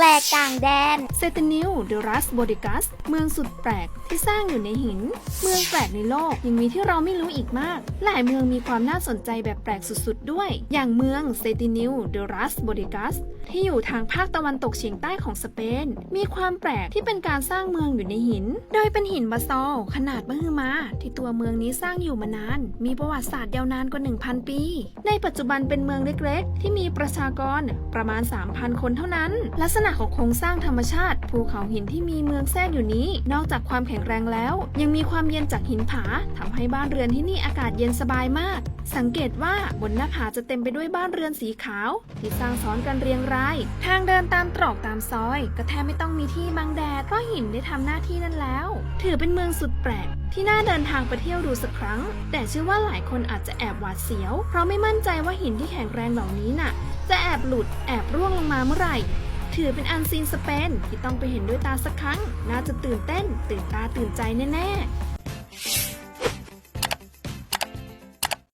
แปลกต่างแดน เซตนิวเดรัสโบอดิกัส เมืองสุดแปลกที่สร้างอยู่ในหิน เมืองแปลกในโลก ยังมีที่เราไม่รู้อีกมาก หลายเมืองมีความน่าสนใจแบบแปลกสุดๆ ด้วย อย่างเมืองเซตินิวเดรัสโบอดิกัส ที่อยู่ทางภาคตะวันตกเฉียงใต้ของสเปน มีความแปลกที่เป็นการสร้างเมืองอยู่ในหิน โดยเป็นหินบาซอลขนาดมหึมา ที่ตัวเมืองนี้สร้างอยู่มานาน มีประวัติศาสตร์ยาวนานกว่า 1,000 ปี ในปัจจุบันเป็นเมืองเล็กๆ ที่มีประชากรประมาณ 3,000 คนเท่านั้น ลักษณะของโครงสร้างธรรมชาติ ภูเขาหินที่มีเมืองแทรกอยู่นี้ นอกจากความแข็งแรงแล้ว ยังมีความเย็นจากหินผาทำให้บ้านเรือนที่นี่อากาศเย็นสบายมาก สังเกตว่าบนหน้าผาจะเต็มไปด้วยบ้านเรือนสีขาว ที่สร้างซ้อนกันเรียงราย ทางเดินตามตรอกตามซอย ก็แทบไม่ต้องมีที่บังแดดเพราะหินได้ทำหน้าที่นั้นแล้ว ถือเป็นเมืองสุดแปลกที่น่าเดินทางไปเที่ยวดูสักครั้ง แต่เชื่อว่าหลายคนอาจจะแอบหวาดเสียว เพราะไม่มั่นใจว่าหินที่แข็งแรงเหล่านี้น่ะ จะแอบหลุดแอบร่วงลงมาเมื่อไหร่ ถือเป็นอันซีนสเปนที่ต้องไปเห็นด้วยตาสักครั้ง น่าจะตื่นเต้น ตื่นตาตื่นใจแน่ ๆ